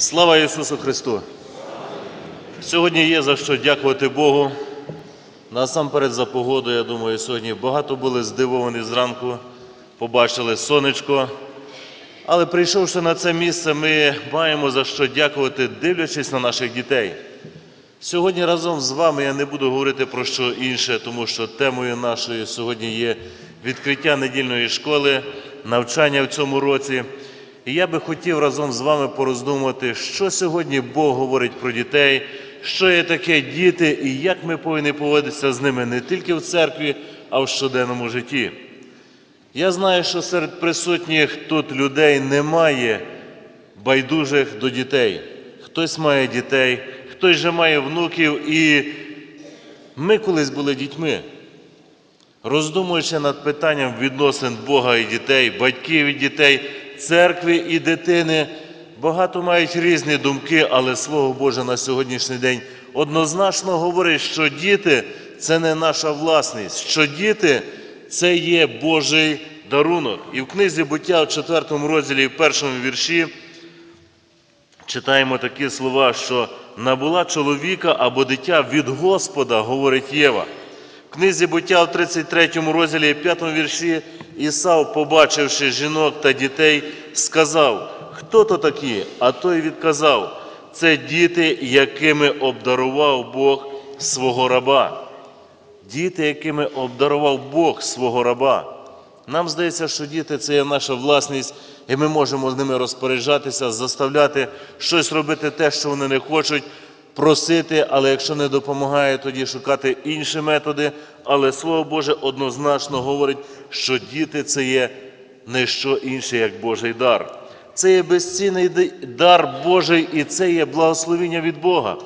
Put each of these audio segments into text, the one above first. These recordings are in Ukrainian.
Слава Ісусу Христу! Сьогодні є за що дякувати Богу. Насамперед за погоду, я думаю, сьогодні багато були здивовані зранку, побачили сонечко. Але прийшовши на це місце, ми маємо за що дякувати, дивлячись на наших дітей. Сьогодні разом з вами я не буду говорити про що інше, тому що темою нашої сьогодні є відкриття недільної школи, навчання в цьому році. І я би хотів разом з вами пороздумувати, що сьогодні Бог говорить про дітей, що є таке діти і як ми повинні поводитися з ними не тільки в церкві, а в щоденному житті. Я знаю, що серед присутніх тут людей немає байдужих до дітей. Хтось має дітей, хтось же має внуків, і ми колись були дітьми. Роздумуючи над питанням відносин Бога і дітей, батьків і дітей, церкви і дитини, багато мають різні думки, але Слово Боже на сьогоднішній день однозначно говорить, що діти це не наша власність, що діти це є Божий дарунок. І в книзі буття в 4 розділі, в першому вірші, читаємо такі слова, що набула чоловіка або дитя від Господа, говорить Єва. В книзі буття в 33 розділі, 5 вірші, Ісав, побачивши жінок та дітей, сказав, хто то такі? А той відказав, це діти, якими обдарував Бог свого раба. Діти, якими обдарував Бог свого раба. Нам здається, що діти це є наша власність, і ми можемо з ними розпоряджатися, заставляти щось робити те, що вони не хочуть, просити, але якщо не допомагає, тоді шукати інші методи. Але Слово Боже однозначно говорить, що діти це є не що інше, як Божий дар. Це є безцінний дар Божий, і це є благословіння від Бога.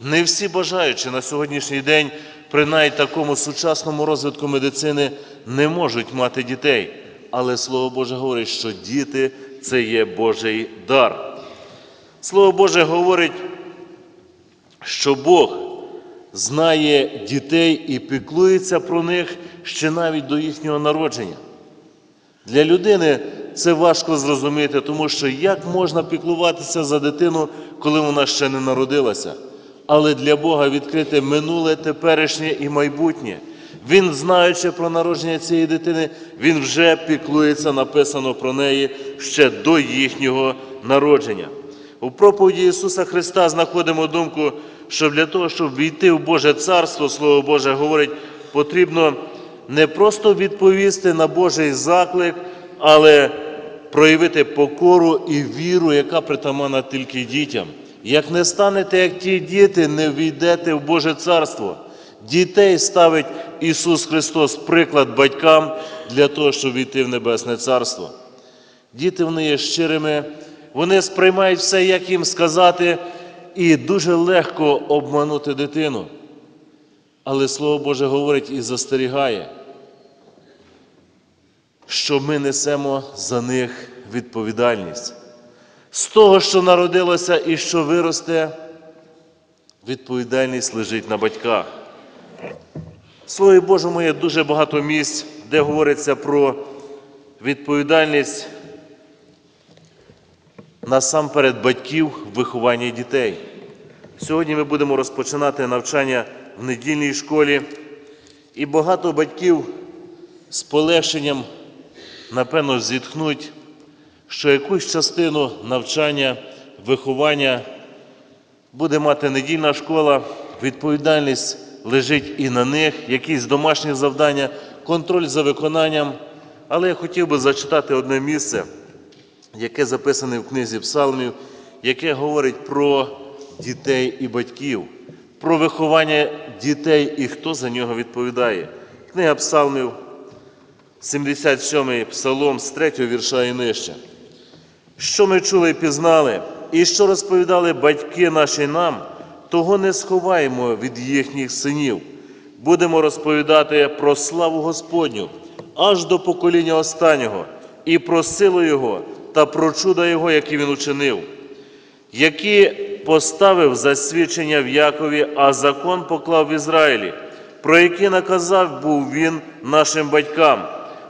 Не всі бажаючи на сьогоднішній день, при навіть такому сучасному розвитку медицини, не можуть мати дітей. Але Слово Боже говорить, що діти це є Божий дар. Слово Боже говорить, що Бог знає дітей і піклується про них ще навіть до їхнього народження. Для людини це важко зрозуміти, тому що як можна піклуватися за дитину, коли вона ще не народилася? Але для Бога відкрите минуле, теперішнє і майбутнє. Він, знаючи про народження цієї дитини, він вже піклується, написано про неї ще до їхнього народження. У проповіді Ісуса Христа знаходимо думку, що для того, щоб війти в Боже Царство, Слово Боже говорить, потрібно не просто відповісти на Божий заклик, але проявити покору і віру, яка притаманна тільки дітям. Як не станете, як ті діти, не війдете в Боже Царство. Дітей ставить Ісус Христос приклад батькам для того, щоб війти в Небесне Царство. Діти вони є щирими, вони сприймають все, як їм сказати, і дуже легко обманути дитину. Але Слово Боже говорить і застерігає, що ми несемо за них відповідальність. З того, що народилося і що виросте, відповідальність лежить на батьках. В Слові Божому є дуже багато місць, де говориться про відповідальність насамперед батьків в вихованні дітей. Сьогодні ми будемо розпочинати навчання в недільній школі, і багато батьків з полегшенням, напевно, зітхнуть, що якусь частину навчання, виховання буде мати недільна школа, відповідальність лежить і на них, якісь домашні завдання, контроль за виконанням. Але я хотів би зачитати одне місце, яке записане в книзі Псалмів, яке говорить про дітей і батьків, про виховання дітей і хто за нього відповідає. Книга Псалмів, 77-й псалом з 3 вірша і нижче. Що ми чули і пізнали, і що розповідали батьки наші нам, того не сховаємо від їхніх синів. Будемо розповідати про славу Господню аж до покоління останнього, і про силу Його та про чуда Його, які Він учинив, які поставив засвідчення в Якові, а закон поклав в Ізраїлі, про які наказав був Він нашим батькам,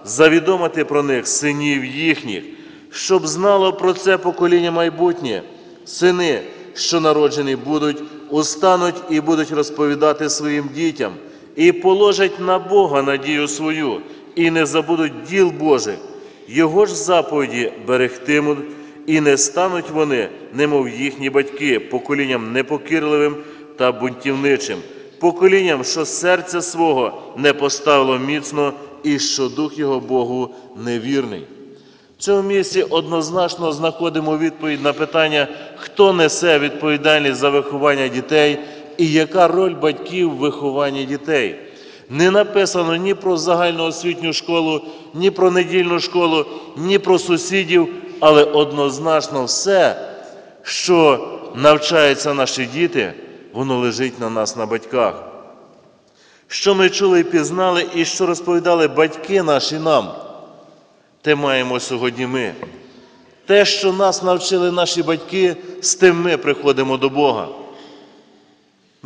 завідомити про них синів їхніх, щоб знало про це покоління майбутнє, Сини, що народжені будуть, устануть і будуть розповідати своїм дітям, і положать на Бога надію свою, і не забудуть діл Божих. Його ж заповіді берегтимуть, і не стануть вони, немов їхні батьки, поколінням непокірливим та бунтівничим, поколінням, що серця свого не поставило міцно, і що дух його Богу невірний. В цьому місці однозначно знаходимо відповідь на питання, хто несе відповідальність за виховання дітей і яка роль батьків в вихованні дітей. Не написано ні про загальноосвітню школу, ні про недільну школу, ні про сусідів, але однозначно все, що навчаються наші діти, воно лежить на нас, на батьках. Що ми чули і пізнали, і що розповідали батьки наші нам, те маємо сьогодні ми. Те, що нас навчили наші батьки, з тим ми приходимо до Бога.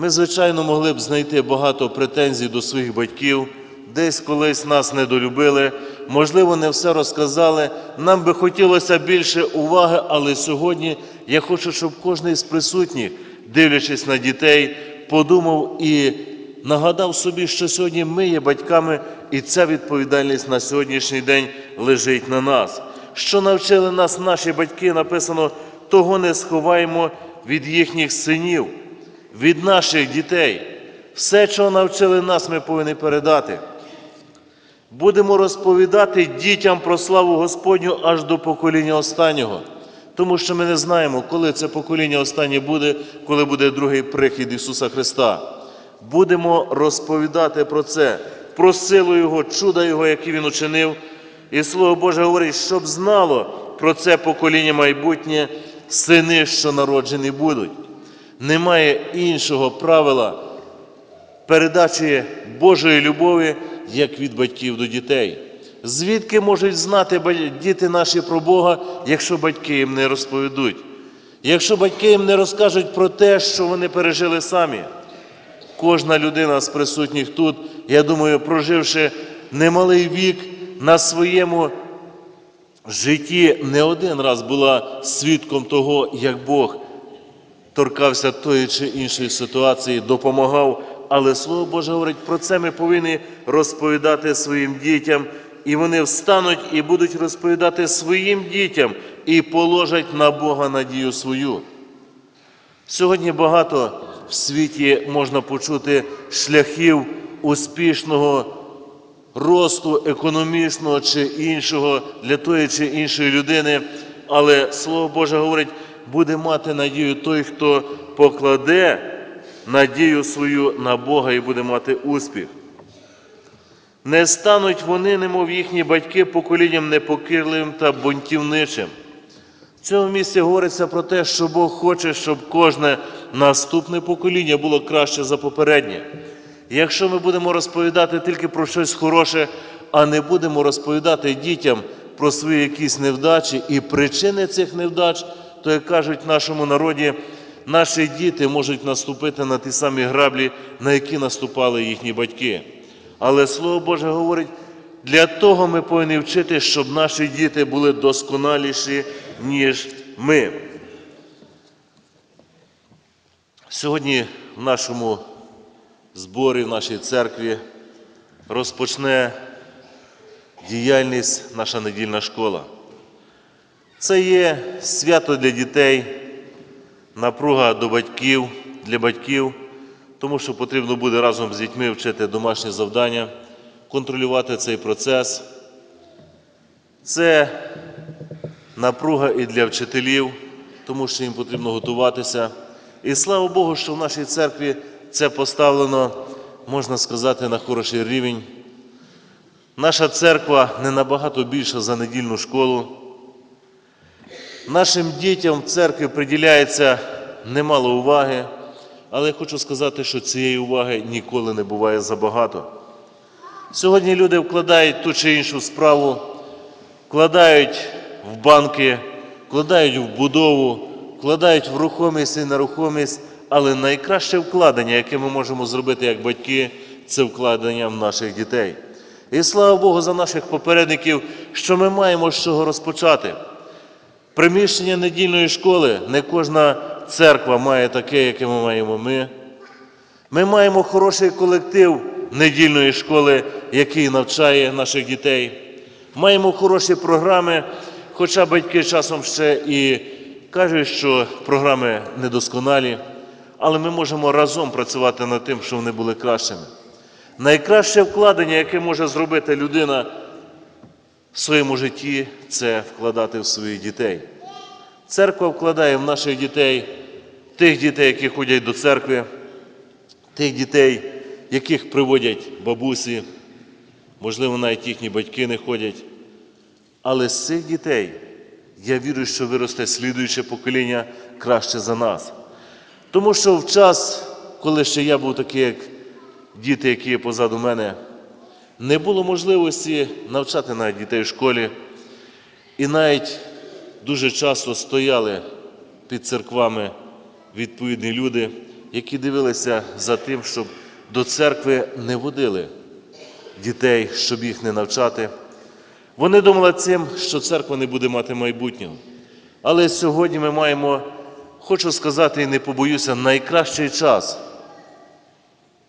Ми, звичайно, могли б знайти багато претензій до своїх батьків, десь колись нас недолюбили, можливо, не все розказали. Нам би хотілося більше уваги, але сьогодні я хочу, щоб кожен з присутніх, дивлячись на дітей, подумав і нагадав собі, що сьогодні ми є батьками, і ця відповідальність на сьогоднішній день лежить на нас. Що навчили нас наші батьки, написано, того не сховаємо від їхніх синів від наших дітей. Все, чого навчили нас, ми повинні передати. Будемо розповідати дітям про славу Господню аж до покоління останнього. Тому що ми не знаємо, коли це покоління останнє буде, коли буде другий прихід Ісуса Христа. Будемо розповідати про це, про силу Його, чуда Його, які Він учинив. І Слово Боже говорить, щоб знало про це покоління майбутнє, сини, що народжені будуть немає іншого правила передачі Божої любові, як від батьків до дітей. Звідки можуть знати діти наші про Бога, якщо батьки їм не розповідуть? Якщо батьки їм не розкажуть про те, що вони пережили самі? Кожна людина з присутніх тут, я думаю, проживши немалий вік на своєму житті, не один раз була свідком того, як Бог торкався тої чи іншої ситуації, допомагав. Але Слово Боже говорить, про це ми повинні розповідати своїм дітям, і вони встануть і будуть розповідати своїм дітям і положать на Бога надію свою. Сьогодні багато в світі можна почути шляхів успішного росту економічного чи іншого для тої чи іншої людини, але Слово Боже говорить, буде мати надію той, хто покладе надію свою на Бога і буде мати успіх. Не стануть вони, немов їхні батьки, поколінням непокірливим та бунтівничим. В цьому місці говориться про те, що Бог хоче, щоб кожне наступне покоління було краще за попереднє. Якщо ми будемо розповідати тільки про щось хороше, а не будемо розповідати дітям про свої якісь невдачі і причини цих невдач, то, як кажуть в нашому народі, наші діти можуть наступити на ті самі граблі, на які наступали їхні батьки. Але Слово Боже говорить, для того ми повинні вчити, щоб наші діти були досконаліші, ніж ми. Сьогодні в нашому зборі, в нашій церкві розпочне діяльність наша недільна школа. Це є свято для дітей, напруга до батьків, для батьків, тому що потрібно буде разом з дітьми вчити домашні завдання, контролювати цей процес. Це напруга і для вчителів, тому що їм потрібно готуватися. І слава Богу, що в нашій церкві це поставлено, можна сказати, на хороший рівень. Наша церква не набагато більша за недільну школу. Нашим дітям в церкві приділяється немало уваги, але я хочу сказати, що цієї уваги ніколи не буває забагато. Сьогодні люди вкладають ту чи іншу справу, вкладають в банки, вкладають в будову, вкладають в рухомість і нерухомість, але найкраще вкладення, яке ми можемо зробити як батьки, це вкладення в наших дітей. І слава Богу за наших попередників, що ми маємо з чого розпочати. Приміщення недільної школи не кожна церква має таке, яке ми маємо ми. Ми маємо хороший колектив недільної школи, який навчає наших дітей. Маємо хороші програми, хоча батьки часом ще і кажуть, що програми недосконалі, але ми можемо разом працювати над тим, щоб вони були кращими. Найкраще вкладення, яке може зробити людина в своєму житті, це вкладати в своїх дітей. Церква вкладає в наших дітей, тих дітей, які ходять до церкви, тих дітей, яких приводять бабусі, можливо, навіть їхні батьки не ходять. Але з цих дітей я вірю, що виросте слідуюче покоління краще за нас. Тому що в час, коли ще я був такий, як діти, які є позаду мене, не було можливості навчати навіть дітей в школі. І навіть дуже часто стояли під церквами відповідні люди, які дивилися за тим, щоб до церкви не водили дітей, щоб їх не навчати. Вони думали цим, що церква не буде мати майбутнього. Але сьогодні ми маємо, хочу сказати і не побоюся, найкращий час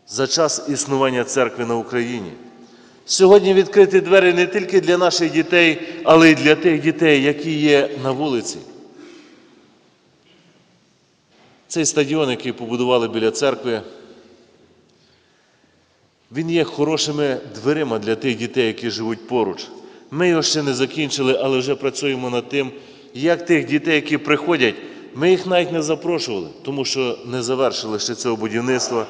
за час існування церкви на Україні. Сьогодні відкриті двері не тільки для наших дітей, але й для тих дітей, які є на вулиці. Цей стадіон, який побудували біля церкви, він є хорошими дверима для тих дітей, які живуть поруч. Ми його ще не закінчили, але вже працюємо над тим, як тих дітей, які приходять, ми їх навіть не запрошували, тому що не завершили ще цього будівництва.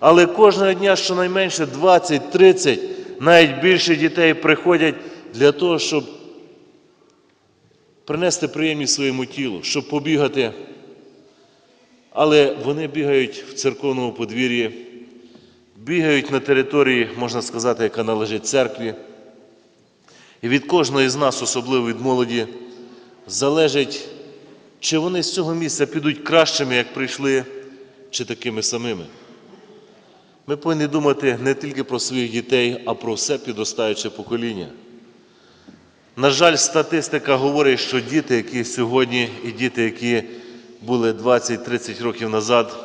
Але кожного дня щонайменше 20-30, навіть більше дітей приходять для того, щоб принести приємність своєму тілу, щоб побігати. Але вони бігають в церковному подвір'ї, бігають на території, можна сказати, яка належить церкві. І від кожного з нас, особливо від молоді, залежить, чи вони з цього місця підуть кращими, як прийшли, чи такими самими. Ми повинні думати не тільки про своїх дітей, а про все підростаюче покоління. На жаль, статистика говорить, що діти, які сьогодні, і діти, які були 20-30 років назад,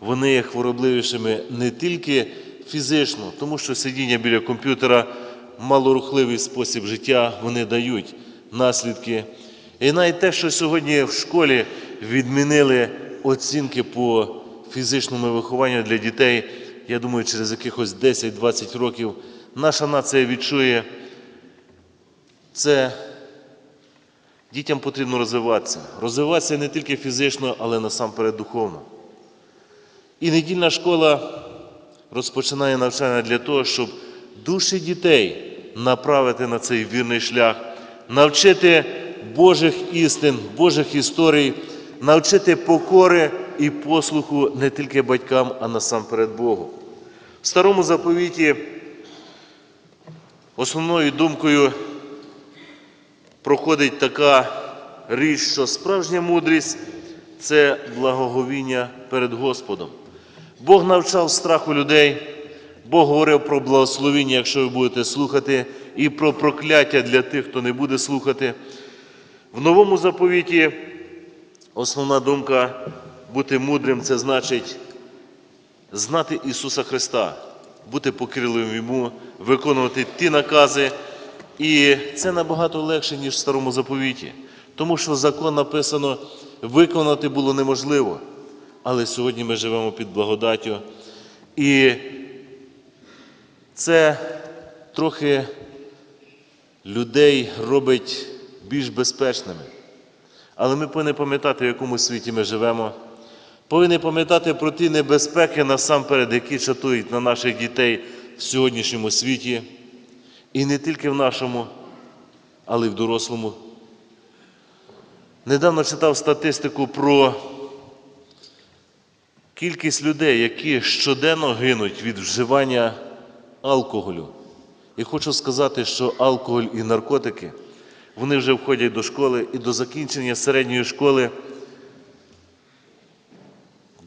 вони є хворобливішими не тільки фізично, тому що сидіння біля комп'ютера, малорухливий спосіб життя, вони дають наслідки. І навіть те, що сьогодні в школі відмінили оцінки по фізичному вихованню для дітей, я думаю, через якихось 10-20 років наша нація відчує, це дітям потрібно розвиватися. Розвиватися не тільки фізично, але насамперед духовно. І недільна школа розпочинає навчання для того, щоб душі дітей направити на цей вірний шлях, навчити Божих істин, Божих історій, навчити покори і послуху не тільки батькам, а насамперед Богу. В старому заповіті основною думкою проходить така річ, що справжня мудрість це благоговіння перед Господом. Бог навчав страху людей, Бог говорив про благословіння, якщо ви будете слухати, і про прокляття для тих, хто не буде слухати. В новому заповіті основна думка бути мудрим це значить знати Ісуса Христа, бути покірливим Йому, виконувати ті накази. І це набагато легше, ніж в старому заповіті. Тому що закон написано, виконати було неможливо. Але сьогодні ми живемо під благодаттю. І це трохи людей робить більш безпечними. Але ми повинні пам'ятати, в якому світі ми живемо. Повинні пам'ятати про ті небезпеки насамперед, які чатують на наших дітей в сьогоднішньому світі. І не тільки в нашому, але й в дорослому. Недавно читав статистику про кількість людей, які щоденно гинуть від вживання алкоголю. І хочу сказати, що алкоголь і наркотики вони вже входять до школи і до закінчення середньої школи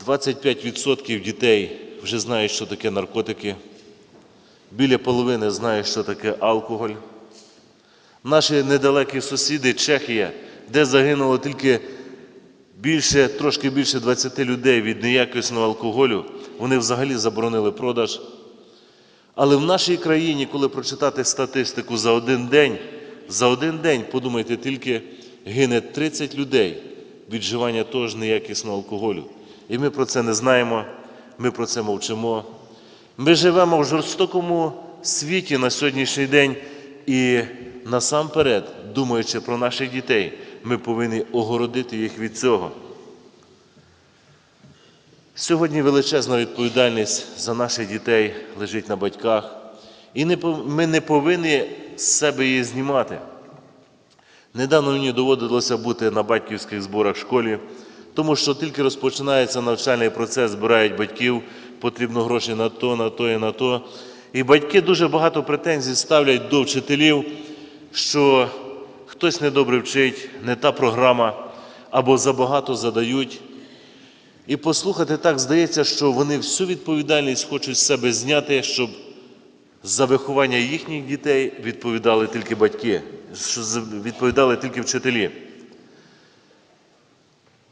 25% дітей вже знають, що таке наркотики. Біля половини знають, що таке алкоголь. Наші недалекі сусіди, Чехія, де загинуло тільки більше, трошки більше 20 людей від неякісного алкоголю, вони взагалі заборонили продаж. Але в нашій країні, коли прочитати статистику за один день, за один день, подумайте, тільки гине 30 людей від вживання того ж неякісного алкоголю. І ми про це не знаємо, ми про це мовчимо. Ми живемо в жорстокому світі на сьогоднішній день, і насамперед, думаючи про наших дітей, ми повинні огородити їх від цього. Сьогодні величезна відповідальність за наших дітей лежить на батьках, і ми не повинні з себе її знімати. Недавно мені доводилося бути на батьківських зборах в школі, тому що тільки розпочинається навчальний процес, збирають батьків, потрібно гроші на то, на то і на то. І батьки дуже багато претензій ставлять до вчителів, що хтось недобре вчить, не та програма, або забагато задають. І послухати так здається, що вони всю відповідальність хочуть з себе зняти, щоб за виховання їхніх дітей відповідали тільки батьки, відповідали тільки вчителі.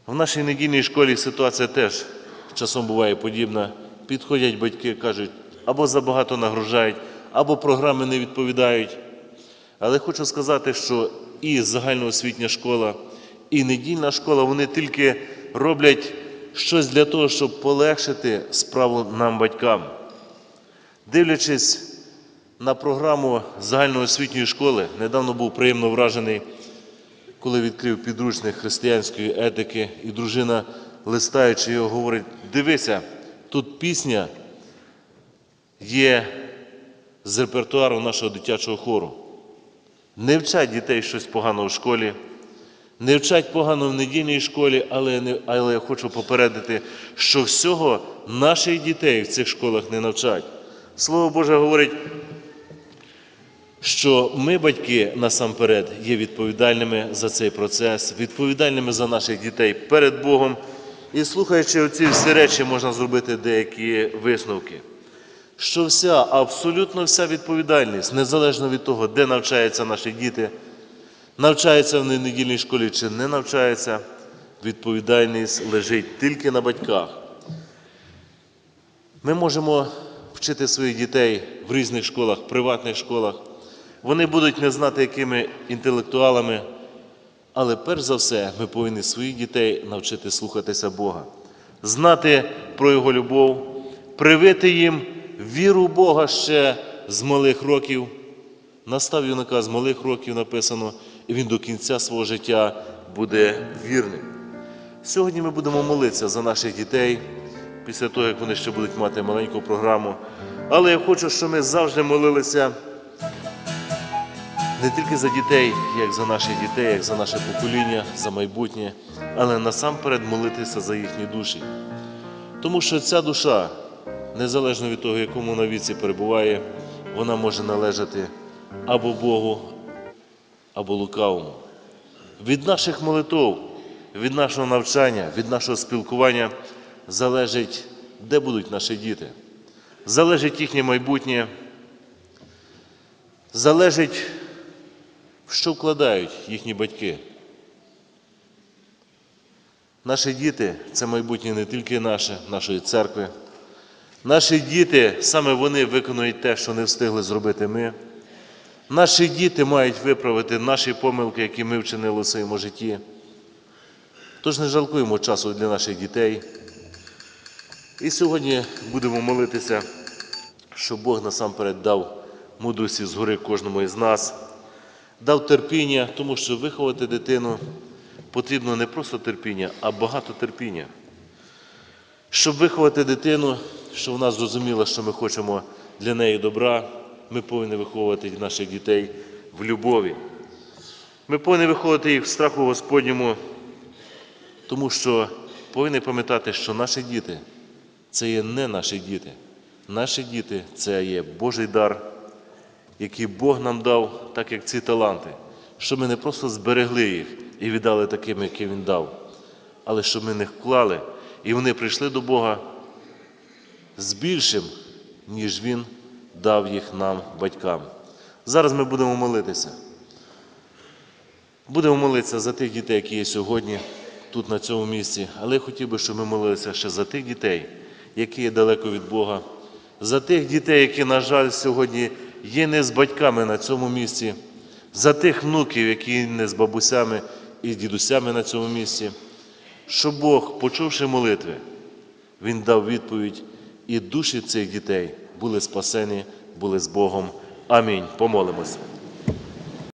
В нашій недільній школі ситуація теж часом буває подібна. Підходять батьки, кажуть, або забагато нагружають, або програми не відповідають. Але хочу сказати, що і загальноосвітня школа, і недільна школа, вони тільки роблять щось для того, щоб полегшити справу нам, батькам. Дивлячись на програму загальноосвітньої школи, недавно був приємно вражений, коли відкрив підручник християнської етики, і дружина, листаючи його, говорить: дивися, тут пісня є з репертуару нашого дитячого хору. Не вчать дітей щось погано в школі, не вчать погано в недільній школі, але, не, але я хочу попередити, що всього наших дітей в цих школах не навчать. Слово Боже говорить, що ми, батьки, насамперед, є відповідальними за цей процес, відповідальними за наших дітей перед Богом. І слухаючи оці всі речі, можна зробити деякі висновки. Що вся, абсолютно вся відповідальність, незалежно від того, де навчаються наші діти, навчаються вони в недільній школі чи не навчаються, відповідальність лежить тільки на батьках. Ми можемо вчити своїх дітей в різних школах, приватних школах. Вони будуть не знати, якими інтелектуалами, але перш за все ми повинні своїх дітей навчити слухатися Бога, знати про Його любов, привити їм віру Бога ще з малих років. Настав юнака з малих років написано, і він до кінця свого життя буде вірним. Сьогодні ми будемо молитися за наших дітей після того, як вони ще будуть мати маленьку програму. Але я хочу, щоб ми завжди молилися не тільки за дітей, як за наших дітей, як за наше покоління, за майбутнє, але насамперед молитися за їхні душі. Тому що ця душа, незалежно від того, якому вона віці перебуває, вона може належати або Богу, або лукавому. Від наших молитов, від нашого навчання, від нашого спілкування залежить, де будуть наші діти. Залежить їхнє майбутнє, залежить, в що вкладають їхні батьки. Наші діти це майбутнє не тільки наше, нашої церкви. Наші діти, саме вони виконують те, що не встигли зробити ми. Наші діти мають виправити наші помилки, які ми вчинили у своєму житті. Тож не жалкуємо часу для наших дітей. І сьогодні будемо молитися, щоб Бог насамперед дав мудрості згори кожному із нас, дав терпіння, тому що виховати дитину потрібно не просто терпіння, а багато терпіння. Щоб виховати дитину, щоб вона зрозуміла, що ми хочемо для неї добра, ми повинні виховувати наших дітей в любові. Ми повинні виховувати їх в страху Господньому, тому що повинні пам'ятати, що наші діти це є не наші діти. Наші діти це є Божий дар, який Бог нам дав, так як ці таланти, щоб ми не просто зберегли їх і віддали таким, яким Він дав, але щоб ми них вклали, і вони прийшли до Бога з більшим, ніж Він дав їх нам, батькам. Зараз ми будемо молитися. Будемо молитися за тих дітей, які є сьогодні тут, на цьому місці. Але я хотів би, щоб ми молилися ще за тих дітей, які є далеко від Бога, за тих дітей, які, на жаль, сьогодні є не з батьками на цьому місці, за тих внуків, які не з бабусями і дідусями на цьому місці, що Бог, почувши молитви, Він дав відповідь, і душі цих дітей були спасені, були з Богом. Амінь. Помолимось.